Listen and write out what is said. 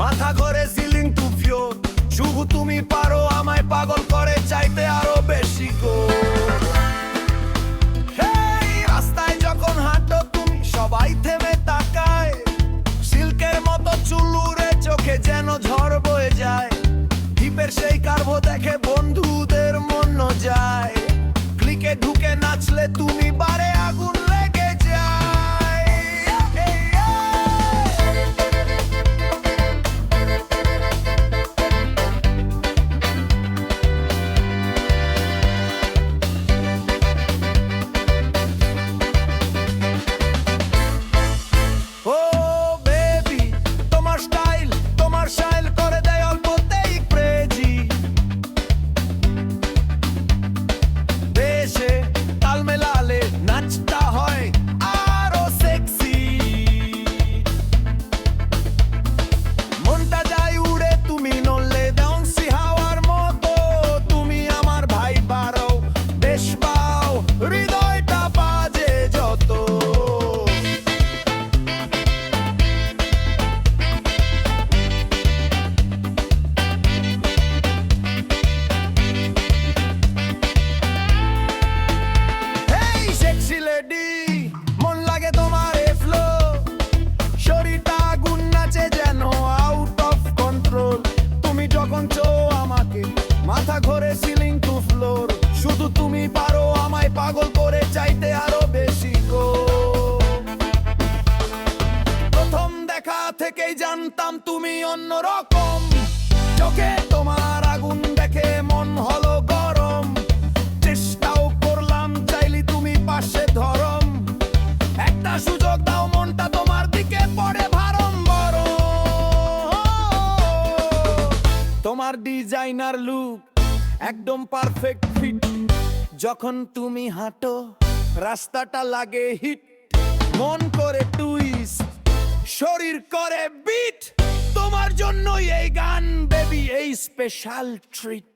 মাথা ঘরে ceiling two ফিওর শুধু তুমি পারো আমায় পাগল করে, চাইতে আরও বেশি গো। রাস্তায় যখন হাঁটো তুমি, সবাই থেমে তাকায়। সিল্কের মতো চুলুরে চোখে যেন ঝড় বয়ে যায়। দ্বীপের সেই কার্ভ দেখে বন্ধুদের মন যায়। ক্লিকে ঢুকে নাচলে তুমি মাথা ঘোরে সিলিং টু ফ্লোর শুধু তুমি পারো আমায় পাগল করে চাইতে আরও বেশি গো। প্রথম দেখা থেকেই জানতাম তুমি অন্যরকম। চোখে তোমার আগুন দেখে মন হলো গরম। চেষ্টাও করলাম চাইলি তুমি পাশে ধরম। তোমার ডিজাইনার লুক একদম পারফেক্ট ফিট যখন তুমি হাঁটো, রাস্তাটা লাগে হিট মন করে টুইস্ট শরীর করে বিট তোমার জন্যই এই গান বেবি এই স্পেশাল ট্রিট